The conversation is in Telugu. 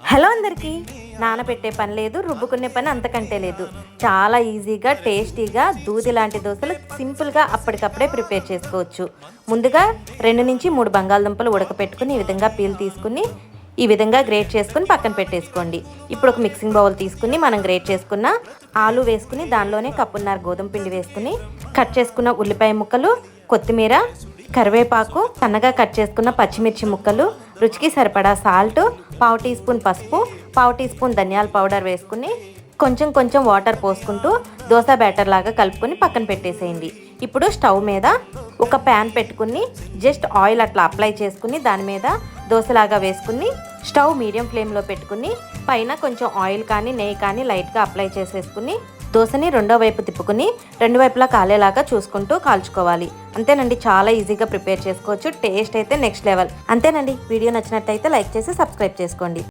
హలో అందరికీ. నానబెట్టే పని లేదు రుబ్బుకునే పని అంతకంటే లేదు. చాలా ఈజీగా టేస్టీగా దూది లాంటి దోశలు సింపుల్గా అప్పటికప్పుడే ప్రిపేర్ చేసుకోవచ్చు. ముందుగా రెండు నుంచి మూడు బంగాళదుంపలు ఉడకపెట్టుకుని ఈ విధంగా పీల్ తీసుకుని ఈ విధంగా గ్రేట్ చేసుకుని పక్కన పెట్టేసుకోండి. ఇప్పుడు ఒక మిక్సింగ్ బౌల్ తీసుకుని మనం గ్రేట్ చేసుకున్న ఆలు వేసుకుని దానిలోనే కప్పున్నర గోధుమ పిండి వేసుకుని కట్ చేసుకున్న ఉల్లిపాయ ముక్కలు కొత్తిమీర కరివేపాకు సన్నగా కట్ చేసుకున్న పచ్చిమిర్చి ముక్కలు రుచికి సరిపడా సాల్ట్ పావు టీ స్పూన్ పసుపు పావు టీ స్పూన్ ధనియాల పౌడర్ వేసుకుని కొంచెం కొంచెం వాటర్ పోసుకుంటూ దోశ బ్యాటర్ లాగా కలుపుకొని పక్కన పెట్టేసేయండి. ఇప్పుడు స్టవ్ మీద ఒక ప్యాన్ పెట్టుకుని జస్ట్ ఆయిల్ అట్లా అప్లై చేసుకుని దాని మీద దోశలాగా వేసుకుని స్టవ్ మీడియం ఫ్లేమ్లో పెట్టుకుని పైన కొంచెం ఆయిల్ కానీ నెయ్యి కానీ లైట్గా అప్లై చేసేసుకుని దోశని రెండో వైపు తిప్పుకుని రెండు వైపులా కాలేలాగా చూసుకుంటూ కాల్చుకోవాలి. అంతేనండి చాలా ఈజీగా ప్రిపేర్ చేసుకోవచ్చు. టేస్ట్ అయితే నెక్స్ట్ లెవెల్. అంతేనండి వీడియో నచ్చినట్టయితే లైక్ చేసి సబ్స్క్రైబ్ చేసుకోండి.